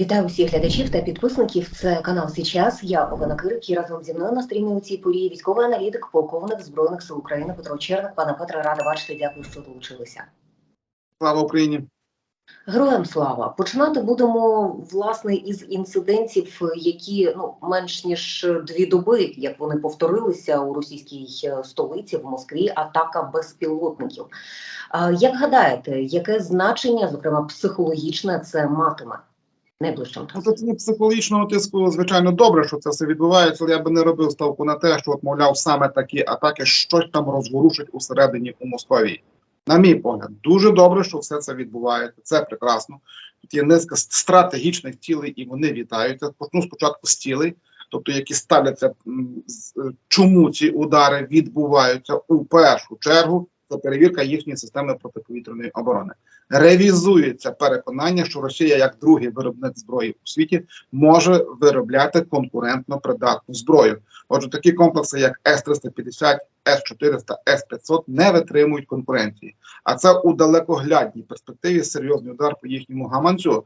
Вітаю всіх глядачів та підписників. Це канал Січас. Я Олена Кирик і разом зі мною на стрімі у цій порі військовий аналітик, полковник збройних сил України Петро Черник. Пане Петре, рада бачити. Дякую, що долучилися. Слава Україні! Героям слава починати будемо власне із інцидентів, які ну менш ніж дві доби, як вони повторилися у російській е, столиці в Москві. Атака безпілотників. Як гадаєте, яке значення, зокрема психологічне, це матиме найближчим Ну, часом? Це психологічного тиску, звичайно, добре, що це все відбувається, але я би не робив ставку на те, що, от, мовляв, саме такі атаки щось там розворушить усередині у Московії. На мій погляд, дуже добре, що все це відбувається. Це прекрасно. Тут є низка стратегічних цілей, і вони вітаються. Почну спочатку з цілей, тобто які ставляться, е, чому ці удари відбуваються у першу чергу. Це перевірка їхньої системи протиповітряної оборони. Ревізується переконання, що Росія, як другий виробник зброї у світі, може виробляти конкурентно придатну зброю. Отже, такі комплекси, як С-350, С-400, С-500 не витримують конкуренції. А це у далекоглядній перспективі серйозний удар по їхньому гаманцю.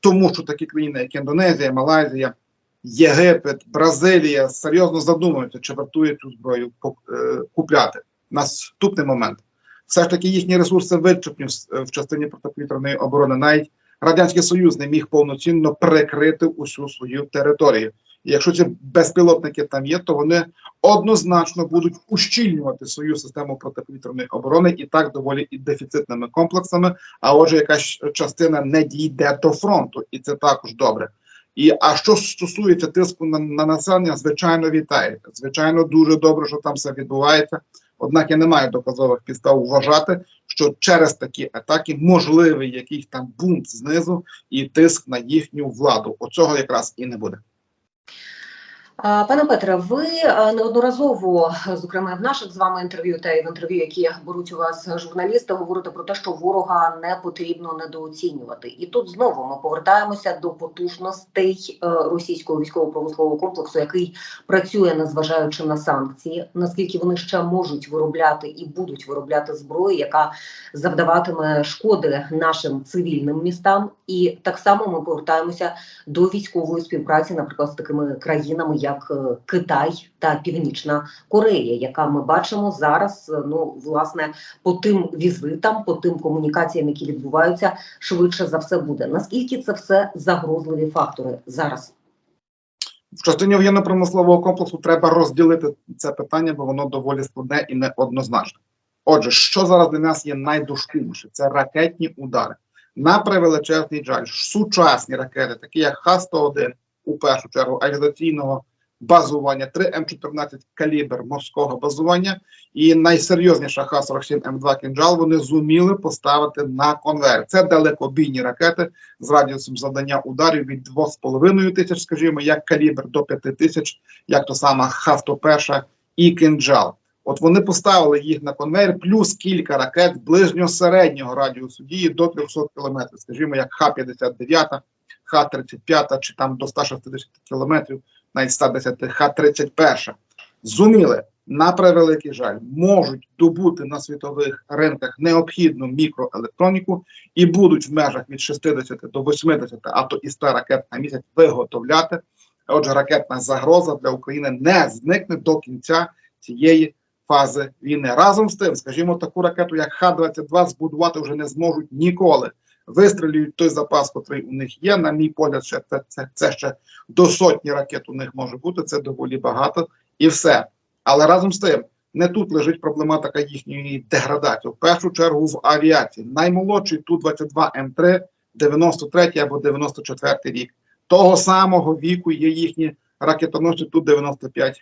Тому що такі країни, як Індонезія, Малайзія, Єгипет, Бразилія серйозно задумуються, чи вартує цю зброю е, купляти. Наступний момент. Все ж таки їхні ресурси вичерпні в- частині протиповітряної оборони. Навіть Радянський Союз не міг повноцінно прикрити усю свою територію. І якщо ці безпілотники там є, то вони однозначно будуть ущільнювати свою систему протиповітряної оборони і так доволі і дефіцитними комплексами. А отже, якась частина не дійде до фронту, і це також добре. І а що стосується тиску на, на населення, звичайно, вітається. Звичайно, дуже добре, що там все відбувається. Однак я не маю доказових підстав вважати, що через такі атаки можливий якийсь там бунт знизу і тиск на їхню владу. Оцього якраз і не буде. Пане Петре, ви неодноразово, зокрема в наших з вами інтерв'ю та й в інтерв'ю, які беруть у вас журналісти, говорите про те, що ворога не потрібно недооцінювати. І тут знову ми повертаємося до потужностей е, російського військово-промислового комплексу, який працює, незважаючи на санкції, наскільки вони ще можуть виробляти і будуть виробляти зброю, яка завдаватиме шкоди нашим цивільним містам. І так само ми повертаємося до військової співпраці, наприклад, з такими країнами, як е, Китай та Північна Корея, яка ми бачимо зараз. е, Ну власне по тим візитам, по тим комунікаціям, які відбуваються, швидше за все буде. Наскільки це все загрозливі фактори зараз? В частині воєнно-промислового комплексу треба розділити це питання, бо воно доволі складне і неоднозначне. Отже, що зараз для нас є найдошкульніше? Це ракетні удари. На превеличезний жаль, сучасні ракети, такі як Х-101, у першу чергу авіаційного базування, 3 М14 калібр морського базування і найсерйозніша Х-47М2 кінжал вони зуміли поставити на конвейер. Це далекобійні ракети з радіусом завдання ударів від 2,5 тисяч, скажімо, як калібр до 5 тисяч, як то сама Х-101 і кинджал. От вони поставили їх на конвейер, плюс кілька ракет ближньо-середнього радіусу дії до 300 кілометрів, скажімо, як Х-59, Х-35 чи там до 160 кілометрів, навіть 110 Х-31. Зуміли, на превеликий жаль, можуть добути на світових ринках необхідну мікроелектроніку і будуть в межах від 60 до 80, а то і 100 ракет на місяць виготовляти. Отже, ракетна загроза для України не зникне до кінця цієї фази війни. Разом з тим, скажімо, таку ракету, як Х-22, збудувати вже не зможуть ніколи. Вистрілюють той запас, який у них є. На мій погляд, ще це, це, це ще до сотні ракет у них може бути. Це доволі багато і все. Але разом з тим, не тут лежить проблематика їхньої деградації. В першу чергу в авіації. Наймолодший Ту-22М3, 93 або 94 рік. Того самого віку є їхні ракетоносці Ту-95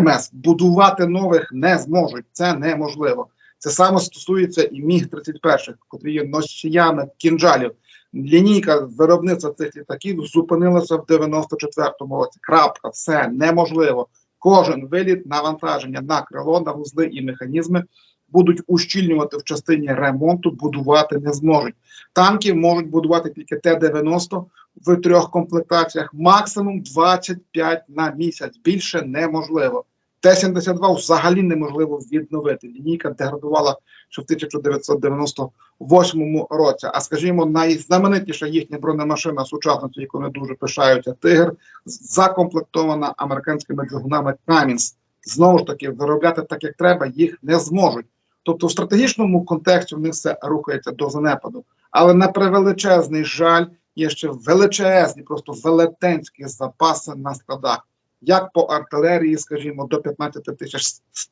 МС. Будувати нових не зможуть. Це неможливо. Це саме стосується і міг 31 котрі є носіями кінжалів. Лінійка виробництва цих літаків зупинилася в 94-му році. Крапка, все неможливо. Кожен виліт навантаження на крило, на вузли і механізми будуть ущільнювати в частині ремонту, будувати не зможуть. Танки можуть будувати тільки Т-90 в трьох комплектаціях, максимум 25 на місяць. Більше неможливо. Т-72 взагалі неможливо відновити. Лінійка деградувала ще в 1998 році. А скажімо, найзнаменитіша їхня бронемашина сучасності, яку вони дуже пишаються, Тигр, закомплектована американськими двигунами Камінс. Знову ж таки, виробляти так, як треба, їх не зможуть. Тобто, в стратегічному контексті в них все рухається до занепаду. Але на превеличезний жаль, є ще величезні, просто велетенські запаси на складах. Як по артилерії, скажімо, до 15 тисяч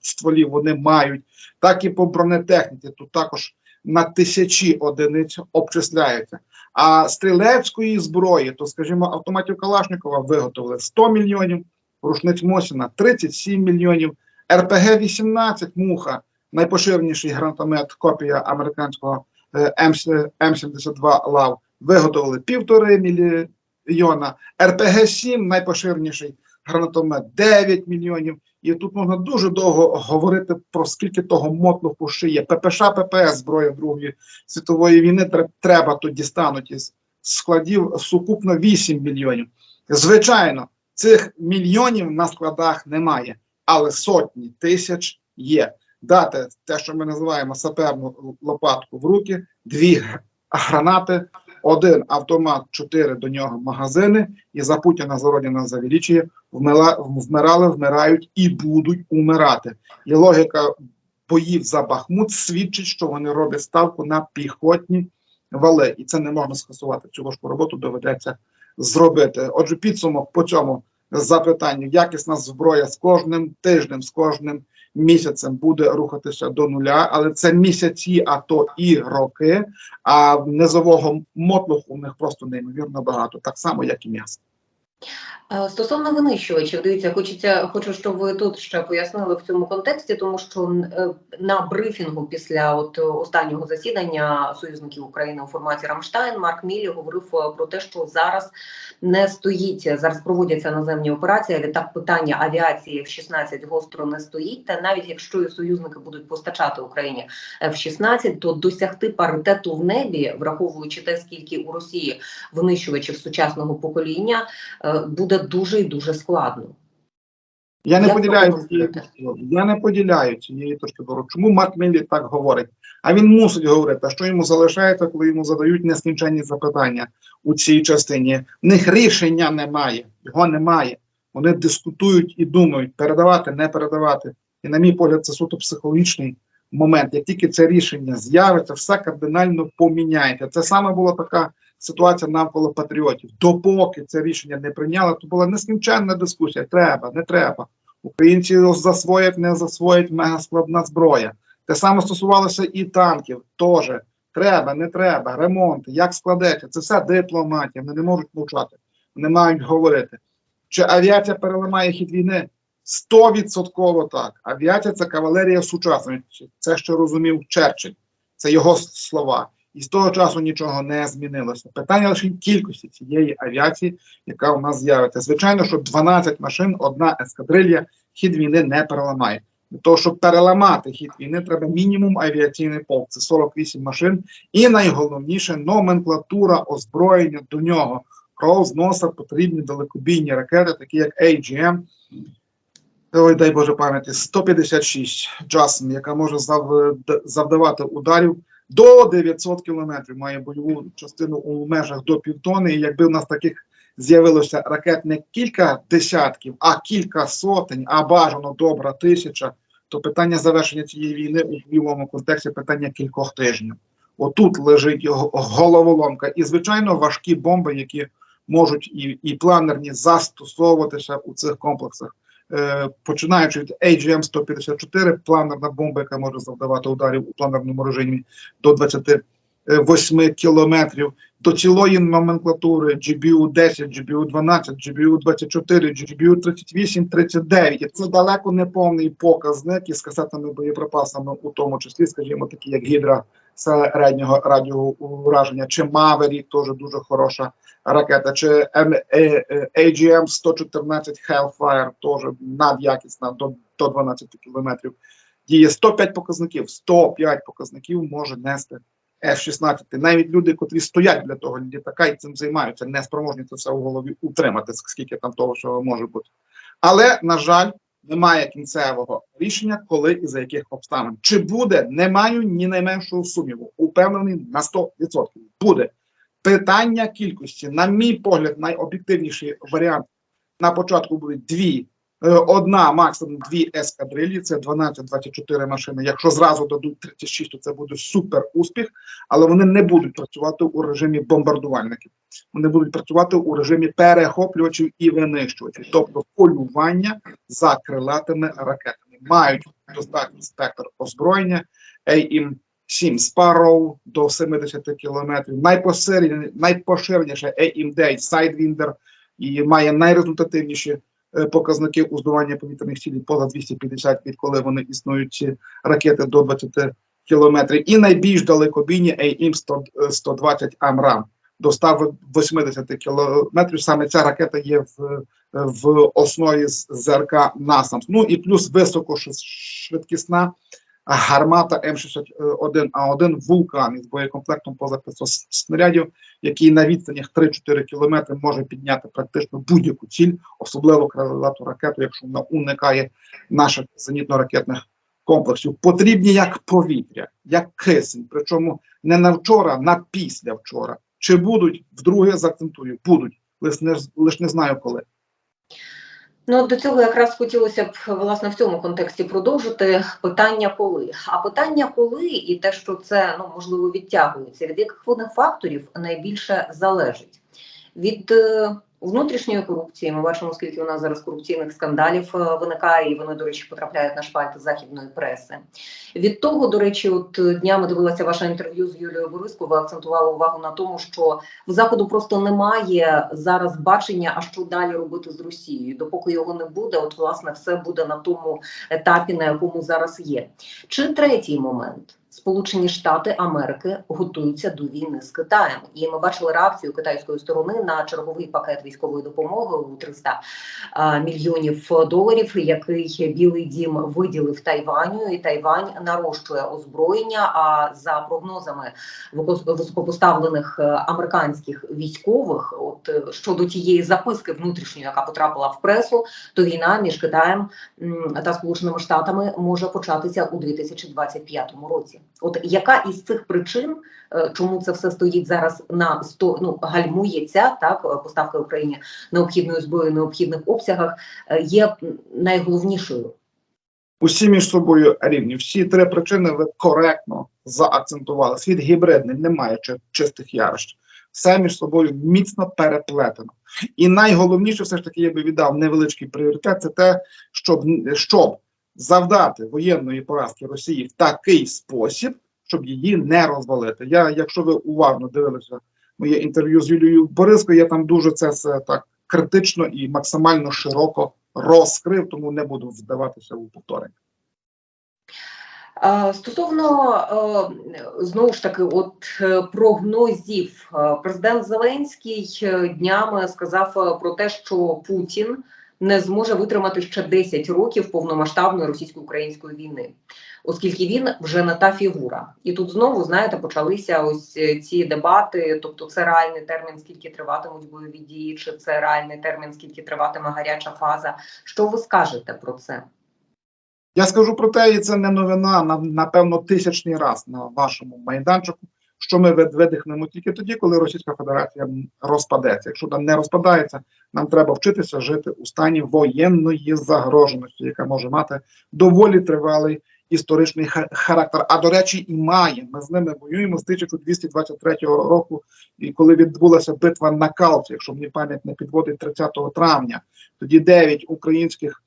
стволів вони мають, так і по бронетехніці. Тут також на тисячі одиниць обчисляються. А стрілецької зброї, то, скажімо, автоматів Калашникова виготовили 100 мільйонів, рушниць Мосіна 37 мільйонів, РПГ-18 Муха, найпоширеніший гранатомет, копія американського е, М- М72 ЛАВ, виготовили півтори мільйона, РПГ-7 найпоширеніший гранатомет 9 мільйонів. І тут можна дуже довго говорити про скільки того мотлуху шиє. ППШ, ППС зброя Другої світової війни треба то дістануть із складів сукупно 8 мільйонів. Звичайно, цих мільйонів на складах немає, але сотні тисяч є. Дати те, що ми називаємо саперну лопатку в руки, дві гранати, один автомат, чотири до нього магазини, і за Путіна Зородіна завеличує, вмила, вмирали, вмирають і будуть умирати. І логіка боїв за Бахмут свідчить, що вони роблять ставку на піхотні вали, і це не можна скасувати. Цю важку роботу доведеться зробити. Отже, підсумок по цьому запитанню: якісна зброя з кожним тижнем, з кожним місяцем буде рухатися до нуля, але це місяці, а то і роки. А низового мотлуху у них просто неймовірно багато, так само як і м'ясо. Е, Стосовно винищувачів, дивіться, хочеться, хочу, щоб ви тут ще пояснили в цьому контексті, тому що е, на брифінгу після от останнього засідання союзників України у форматі Рамштайн Марк Мілі говорив е, про те, що зараз не стоїть зараз проводяться наземні операції. Відтак питання авіації в 16 гостро не стоїть. Та навіть якщо і союзники будуть постачати Україні F-16, то досягти паритету в небі, враховуючи те, скільки у Росії винищувачів сучасного покоління, буде дуже і дуже складно. Я не Як поділяю цієї. Я не поділяю цієї точки зору. Чому Марк Міллі так говорить? А він мусить говорити, а що йому залишається, коли йому задають нескінченні запитання у цій частині. В них рішення немає, його немає. Вони дискутують і думають, передавати, не передавати. І, на мій погляд, це суто психологічний момент. Як тільки це рішення з'явиться, все кардинально поміняється. Це саме була така ситуація навколо патріотів. Допоки це рішення не прийняли, то була нескінченна дискусія. Треба, не треба. Українці засвоять, не засвоять мегаскладна зброя. Те саме стосувалося і танків. Теж треба, не треба, ремонт, як складеться. Це все дипломатія. Вони не можуть мовчати, вони мають говорити. Чи авіація переламає хід війни? Стовідсотково так. Авіація це кавалерія сучасності. Це що розумів Черчилль. Це його слова. І з того часу нічого не змінилося. Питання лише кількості цієї авіації, яка у нас з'явиться. Звичайно, що 12 машин, одна ескадрилья, хід війни не переламає. Для того, щоб переламати хід війни, треба мінімум авіаційний полк. Це 48 машин. І найголовніше номенклатура озброєння до нього. Кров з носа потрібні далекобійні ракети, такі як AGM. Ой, дай Боже пам'яті, 156 JASM, яка може завдавати ударів до 900 кілометрів. Має бойову частину у межах до півтони. І якби в нас таких з'явилося ракет не кілька десятків, а кілька сотень, а бажано добра тисяча, то питання завершення цієї війни у бойовому контексті питання кількох тижнів. Отут лежить головоломка. І, звичайно, важкі бомби, які можуть і, і планерні застосовуватися у цих комплексах. Е, починаючи від AGM-154, планерна бомба, яка може завдавати ударів у планерному режимі до 28 кілометрів, до цілої номенклатури GBU-10, GBU-12, GBU-24, GBU-38, 39. І це далеко не повний показник із касетними боєприпасами, у тому числі, скажімо, такі як Гідра середнього радіоураження, чи Мавері, теж дуже хороша ракета, чи е- е, AGM-114 Hellfire, теж надякісна до, до 12 кілометрів. Діє 105 показників, 105 показників може нести F-16. Навіть люди, котрі стоять для того літака і цим займаються, не спроможні це все у голові утримати, скільки там того всього може бути. Але, на жаль, Немає кінцевого рішення, коли і за яких обставин. Чи буде, не маю ні найменшого сумніву. Упевнений на 100%. Буде питання кількості, на мій погляд, найоб'єктивніший варіант. На початку будуть дві, одна, максимум дві ескадрилі, це 12-24 машини. Якщо зразу дадуть 36, то це буде супер успіх, але вони не будуть працювати у режимі бомбардувальників. Вони будуть працювати у режимі перехоплювачів і винищувачів, тобто полювання за крилатими ракетами. Мають достатній спектр озброєння, AIM 7 Sparrow до 70 кілометрів. Найпоширеніше, найпоширеніше AIM-9 Sidewinder і має найрезультативніші е, показники у збиванні повітряних цілей поза 250, відколи вони існують ракети до 20 кілометрів. І найбільш далекобійні AIM 100, е, 120 AMRAAM до 180 кілометрів. Саме ця ракета є в, в основі ЗРК НАСАМС. Ну і плюс високошвидкісна гармата М61А1 Вулкан із боєкомплектом поза 500 снарядів, який на відстанях 3-4 кілометри може підняти практично будь-яку ціль, особливо крилату ракету, якщо вона уникає наших зенітно-ракетних комплексів. Потрібні як повітря, як кисень, причому не на вчора, на після вчора. Чи будуть вдруге заакцентую? Будуть, лише не, знаю коли. Ну, до цього якраз хотілося б власне в цьому контексті продовжити питання коли. А питання коли і те, що це ну можливо відтягується, від яких вони факторів найбільше залежить від е, внутрішньої корупції. Ми бачимо, скільки у нас зараз корупційних скандалів е, виникає, і вони, до речі, потрапляють на шпальти західної преси. Від того, до речі, от е, днями дивилася ваше інтерв'ю з Юлією Бориско. Ви акцентували увагу на тому, що в заходу просто немає зараз бачення, а що далі робити з Росією. Допоки його не буде, от власне все буде на тому етапі, на якому зараз є. Чи третій момент? Сполучені Штати Америки готуються до війни з Китаєм, і ми бачили реакцію китайської сторони на черговий пакет військової допомоги у 300 мільйонів доларів, який Білий Дім виділив Тайваню, і Тайвань нарощує озброєння. А за прогнозами високо- високопоставлених е, американських військових, от е, щодо тієї записки внутрішньої, яка потрапила в пресу, то війна між Китаєм та Сполученими Штатами може початися у 2025 році. От яка із цих причин, е, чому це все стоїть зараз на сто ну гальмується так е, поставки Україні необхідної зброї необхідних обсягах, е, є найголовнішою. Усі між собою рівні. Всі три причини ви коректно заакцентували. Світ гібридний, немає чистих ярищ. Все між собою міцно переплетено. І найголовніше, все ж таки, я би віддав невеличкий пріоритет, це те, щоб, щоб завдати воєнної поразки Росії в такий спосіб, щоб її не розвалити. Я, якщо ви уважно дивилися моє інтерв'ю з Юлією Борискою, я там дуже це все так критично і максимально широко розкрив, тому не буду вдаватися у повторення. Е, Стосовно е, знову ж таки, от е, прогнозів, президент Зеленський днями сказав про те, що Путін не зможе витримати ще 10 років повномасштабної російсько-української війни, оскільки він вже не та фігура. І тут знову знаєте, почалися ось е, ці дебати. Тобто, це реальний термін, скільки триватимуть бойові дії, чи це реальний термін, скільки триватиме гаряча фаза. Що ви скажете про це? Я скажу про те, і це не новина, на, напевно, тисячний раз на вашому майданчику, що ми видихнемо тільки тоді, коли Російська Федерація розпадеться. Якщо там не розпадається, нам треба вчитися жити у стані воєнної загроженості, яка може мати доволі тривалий історичний ха- характер. А до речі, і має. Ми з ними воюємо з 1223 року, і коли відбулася битва на Калці, якщо мені пам'ять не підводить 30 травня, тоді 9 українських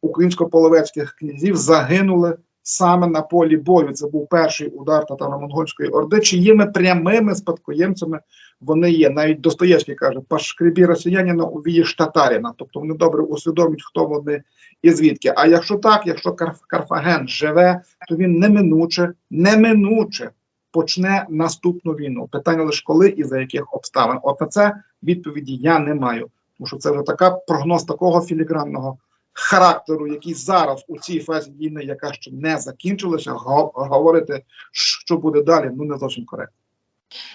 українсько-половецьких князів загинули саме на полі бою. Це був перший удар татаро-монгольської орди, чиїми прямими спадкоємцями вони є. Навіть Достоєвський каже, пошкребі росіянина увієш татаріна. Тобто вони добре усвідомлюють, хто вони і звідки. А якщо так, якщо Карф- Карфаген живе, то він неминуче, неминуче почне наступну війну. Питання лише коли і за яких обставин. От на це відповіді я не маю. Тому що це вже така прогноз такого філігранного характеру, який зараз у цій фазі війни, яка ще не закінчилася, го- говорити, що буде далі, ну не зовсім коректно.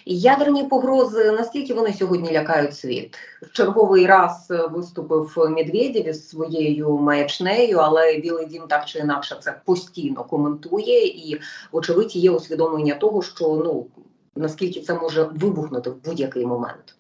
Ядерні погрози наскільки вони сьогодні лякають світ? Черговий раз виступив Медведєв із своєю маячнею, але Білий Дім так чи інакше це постійно коментує, і очевидь є усвідомлення того, що ну наскільки це може вибухнути в будь-який момент.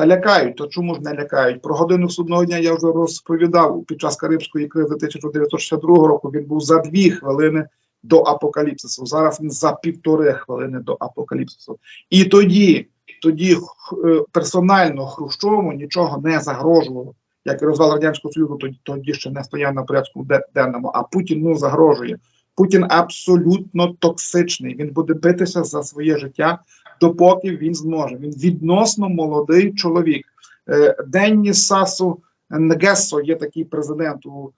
Та лякають, то чому ж не лякають? Про годину судного дня я вже розповідав під час Карибської кризи 1962 року. Він був за дві хвилини до апокаліпсису. Зараз він за півтори хвилини до апокаліпсису. І тоді, тоді е, персонально Хрущову нічого не загрожувало. Як і розвал радянського союзу, тоді, тоді ще не стояв на порядку денному. А Путін ну загрожує. Путін абсолютно токсичний. Він буде битися за своє життя, допоки він зможе. Він відносно молодий чоловік. Е, Денні Сасу Нгесо є такий президент у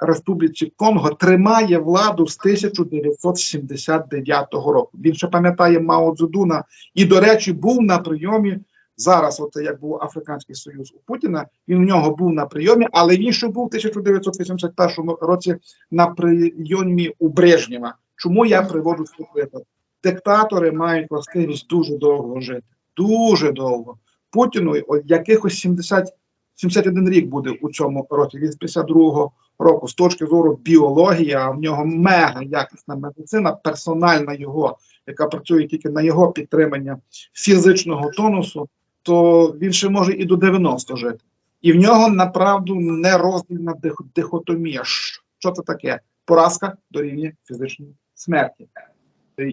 Республіці Конго, тримає владу з 1979 року. Він ще пам'ятає Мао Цзедуна і, до речі, був на прийомі. Зараз, от як був Африканський Союз у Путіна, він у нього був на прийомі, але він ще був у 1981 році на прийомі у Брежнєва. Чому я приводжу цей приклад? Диктатори мають властивість дуже довго жити. Дуже довго. Путіну якихось 70, 71 рік буде у цьому році. Він з 52-го року. З точки зору біології, а в нього мега якісна медицина, персональна його, яка працює тільки на його підтримання фізичного тонусу, то він ще може і до 90 жити. І в нього направду не роздільна дих- дихотомія. Що це таке? Поразка дорівнює фізичної смерті.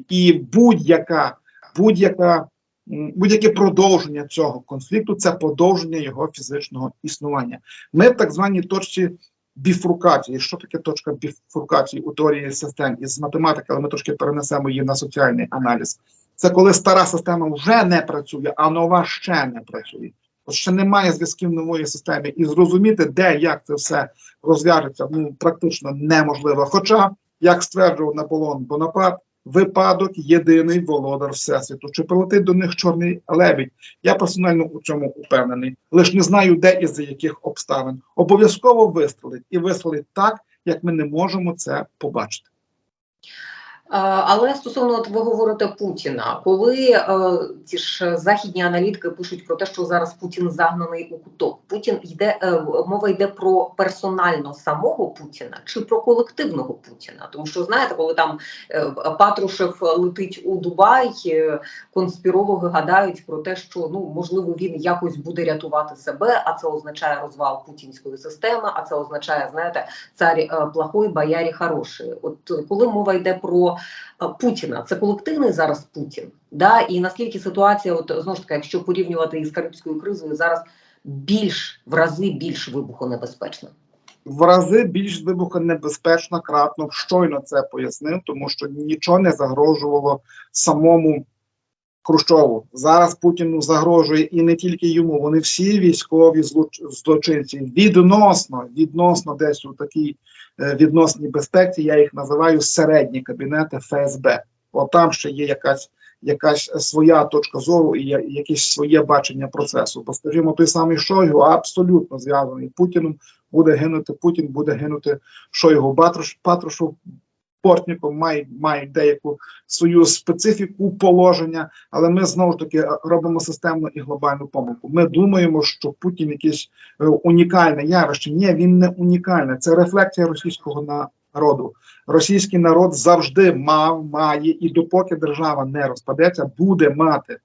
І будь-яка, будь-яка будь-яке продовження цього конфлікту це подовження його фізичного існування. Ми в так званій точці біфрукації. Що таке точка біфрукації у теорії систем із математики, але ми трошки перенесемо її на соціальний аналіз. Це коли стара система вже не працює, а нова ще не працює. От ще немає зв'язків нової системи, і зрозуміти, де як це все розв'яжеться, ну практично неможливо. Хоча, як стверджував Наполеон Бонапарт, випадок єдиний володар всесвіту. Чи прилетить до них чорний лебідь? Я персонально у цьому упевнений. Лиш не знаю, де і за яких обставин. Обов'язково вистрелить і вистрелить так, як ми не можемо це побачити. Е, Але стосовно от ви говорите Путіна, коли е, ті ж західні аналітики пишуть про те, що зараз Путін загнаний у куток, Путін йде е, мова йде про персонально самого Путіна чи про колективного Путіна? Тому що знаєте, коли там е, Патрушев летить у Дубай, е, конспірологи гадають про те, що ну можливо він якось буде рятувати себе, а це означає розвал путінської системи. А це означає, знаєте, цар е, плохой, боярі хороші. От е, коли мова йде про е, Путіна, це колективний зараз Путін. Да? І наскільки ситуація, от знову ж таки, якщо порівнювати із карибською кризою, зараз більш в рази більш вибухонебезпечна. в рази більш вибухонебезпечно кратно щойно це пояснив, тому що нічого не загрожувало самому Хрущову. Зараз Путіну загрожує і не тільки йому. Вони всі військові злоч- злочинці відносно, відносно десь у такій е, відносній безпеці. Я їх називаю середні кабінети ФСБ. От там ще є якась. Якась своя точка зору і якесь своє бачення процесу. Бо, скажімо, той самий Шойгу абсолютно зв'язаний з Путіним, буде гинути Путін, буде гинути Шойгу. Батруш, Портніков мають, мають деяку свою специфіку положення, але ми знову ж таки е, робимо системну і глобальну помилку. Ми думаємо, що Путін якесь е, унікальне явище. Ні, він не унікальне. Це рефлексія російського народу. Російський народ завжди мав, має, і допоки держава не розпадеться, буде мати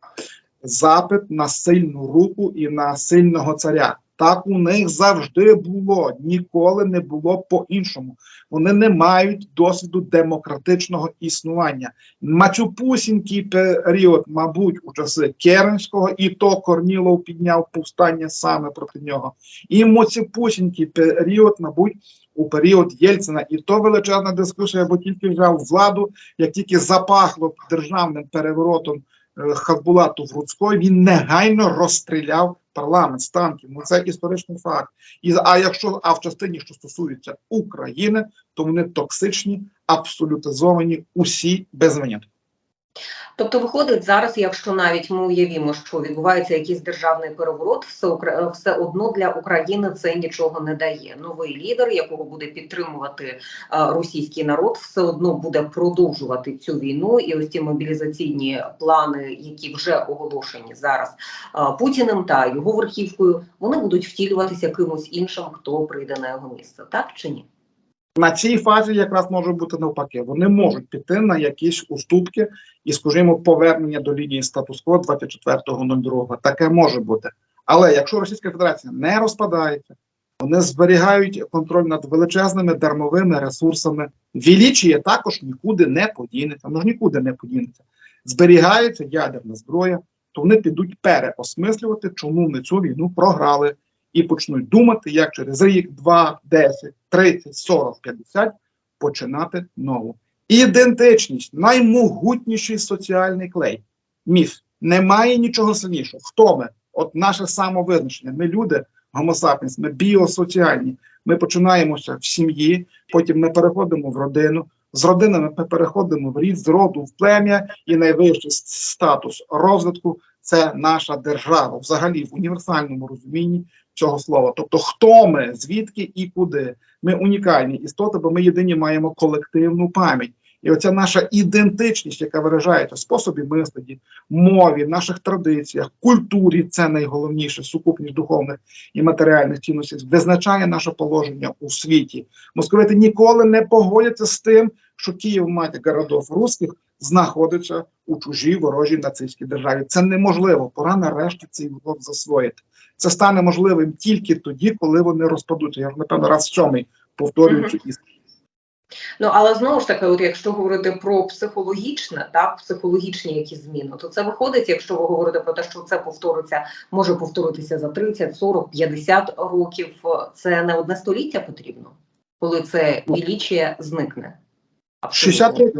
запит на сильну руку і на сильного царя. Так у них завжди було, ніколи не було по-іншому. Вони не мають досвіду демократичного існування. Мачупусінький період, мабуть, у часи Керенського, і то Корнілов підняв повстання саме проти нього. І Моціпусінький період, мабуть, у період Єльцина, і то величезна дискусія, бо тільки взяв владу, як тільки запахло державним переворотом е, Хазбулату в Руцької, він негайно розстріляв парламент з танків. Ну це історичний факт. І а якщо а в частині, що стосується України, то вони токсичні, абсолютизовані усі без винятку. Тобто, виходить зараз, якщо навіть ми уявімо, що відбувається якийсь державний переворот, все Укра- все одно для України це нічого не дає. Новий лідер, якого буде підтримувати е, російський народ, все одно буде продовжувати цю війну. І ось ці мобілізаційні плани, які вже оголошені зараз е, Путіним та його верхівкою, вони будуть втілюватися кимось іншим, хто прийде на його місце, так чи ні? На цій фазі якраз може бути навпаки. Вони можуть піти на якісь уступки і, скажімо, повернення до лінії статус-кво 24.02. Таке може бути. Але якщо Російська Федерація не розпадається, вони зберігають контроль над величезними дармовими ресурсами. Величіє також нікуди не подінеться. Ну ж нікуди не подінеться. Зберігається ядерна зброя, то вони підуть переосмислювати, чому ми цю війну програли, і почнуть думати, як через рік, два, 10, 30, 40, 50 починати нову. Ідентичність наймогутніший соціальний клей. Міф. Немає нічого сильнішого. Хто ми? От наше самовизначення. Ми люди, гомосапіенс, ми біосоціальні. Ми починаємося в сім'ї, потім ми переходимо в родину. З родинами ми переходимо в рід, з роду, в плем'я, і найвищий статус розвитку це наша держава, взагалі в універсальному розумінні цього слова. Тобто, хто ми, звідки і куди. Ми унікальні істоти, бо ми єдині маємо колективну пам'ять. І оця наша ідентичність, яка виражається в способі мислення, мові, наших традиціях, культурі, це найголовніше сукупність духовних і матеріальних цінностей, визначає наше положення у світі. Московити ніколи не погодяться з тим, що Київ, мати городов русських, знаходиться у чужій ворожій нацистській державі. Це неможливо. Пора нарешті цей урок засвоїти. Це стане можливим тільки тоді, коли вони розпадуться. Я напевно раз сьомий повторюю цю істину. Ну але знову ж таки, от якщо говорити про психологічне, так психологічні якісь зміни, то це виходить, якщо ви говорите про те, що це повториться, може повторитися за 30, 40, 50 років. Це не одне століття потрібно, коли це величіє зникне. 60 років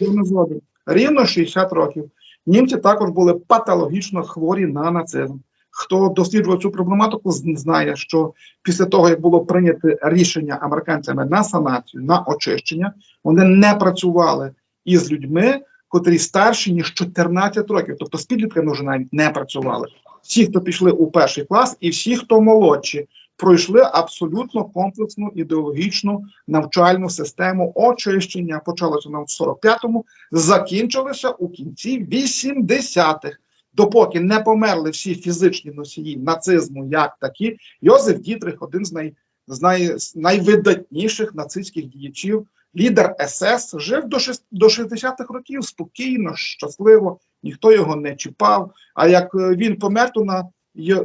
Я не згоден. Рівно 60 років. Німці також були патологічно хворі на нацизм. Хто досліджував цю проблематику, знає, що після того, як було прийнято рішення американцями на санацію, на очищення, вони не працювали із людьми, котрі старші ніж 14 років, тобто з підлітками вже навіть не працювали. Всі, хто пішли у перший клас, і всі, хто молодші, пройшли абсолютно комплексну ідеологічну навчальну систему очищення. Почалося нам в 45-му, закінчилося у кінці 80-х. Допоки не померли всі фізичні носії нацизму, як такі, Йозеф Дітрих, один з, най, з, най, найвидатніших нацистських діячів, лідер СС, жив до, шест- до 60-х років спокійно, щасливо, ніхто його не чіпав. А як е, він помер, то на,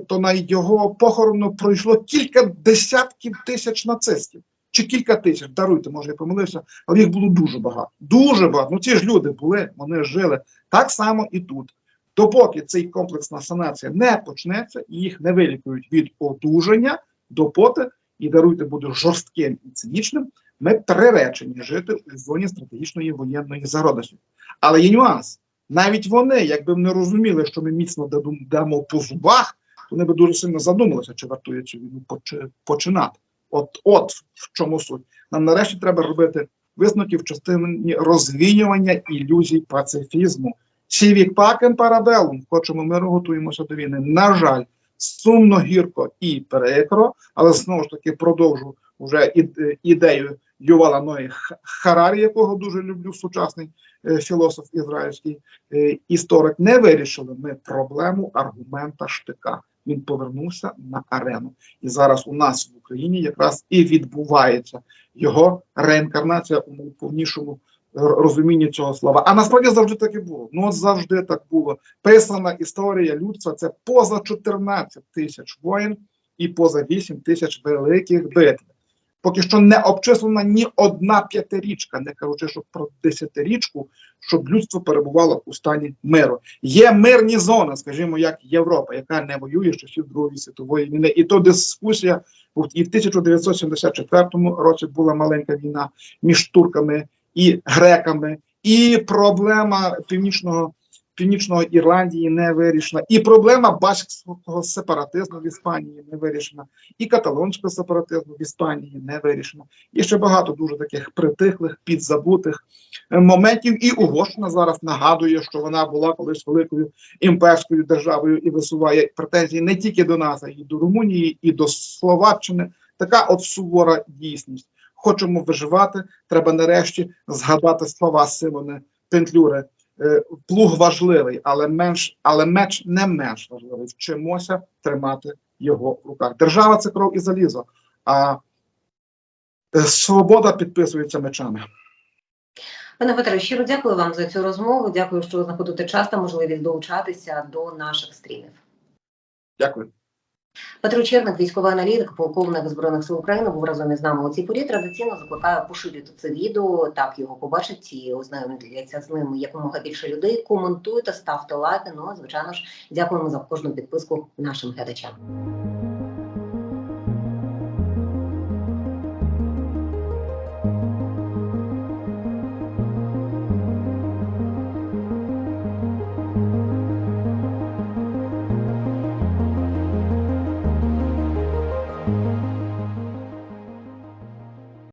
то на його похорону пройшло кілька десятків тисяч нацистів. Чи кілька тисяч, даруйте, може, я помилився, але їх було дуже багато. Дуже багато. Ну ці ж люди були, вони жили. Так само і тут. Допоки цей комплексна санація не почнеться і їх не вилікують від одужання, допоки, і даруйте, буду жорстким і цинічним, ми приречені жити у зоні стратегічної воєнної загрозності. Але є нюанс. Навіть вони, якби вони розуміли, що ми міцно дамо по зубах, вони би дуже сильно задумалися, чи вартує цю війну починати. От, от в чому суть. Нам нарешті треба робити висновки в частині розвінювання ілюзій пацифізму. Сівік пакен парабелум, хочемо миру, готуємося до війни. На жаль, сумно, гірко і прикро, але знову ж таки продовжу вже ідею Ювала Ної Харарі, якого дуже люблю, сучасний е, філософ ізраїльський е, історик. Не вирішили ми проблему аргумента штика. Він повернувся на арену. І зараз у нас в Україні якраз і відбувається його реінкарнація у повнішому розумінні цього слова. А насправді завжди так і було. Ну от завжди так було. Писана історія людства це поза 14 тисяч воїн і поза 8 тисяч великих битв. Поки що не обчислена ні одна п'ятирічка, не кажучи, що про десятирічку, щоб людство перебувало у стані миру. Є мирні зони, скажімо, як Європа, яка не воює з часів Другої світової війни. І то дискусія і в 1974 році була маленька війна між турками і греками, і проблема північного Північної Ірландії не вирішена, і проблема баскського сепаратизму в Іспанії не вирішена, і каталонського сепаратизму в Іспанії не вирішена. Є ще багато дуже таких притихлих, підзабутих е, моментів. І Угорщина зараз нагадує, що вона була колись великою імперською державою і висуває претензії не тільки до нас, а й до Румунії, і до Словаччини. Така от сувора дійсність. Хочемо виживати. Треба нарешті згадати слова Симони Пентлюри. Е, Плуг важливий, але менш, але меч не менш важливий. Вчимося тримати його в руках. Держава це кров і залізо, а е, свобода підписується мечами. Пане Петре, щиро дякую вам за цю розмову. Дякую, що знаходите час та можливість долучатися до наших стрімів. Дякую. Петро Черник, військовий аналітик, полковник збройних сил України, був разом із нами у цій порі. Традиційно закликаю поширювати це відео. Так його побачить і ознайомляться з ним якомога більше людей. Коментуйте, ставте лайки. Ну звичайно ж, дякуємо за кожну підписку нашим глядачам.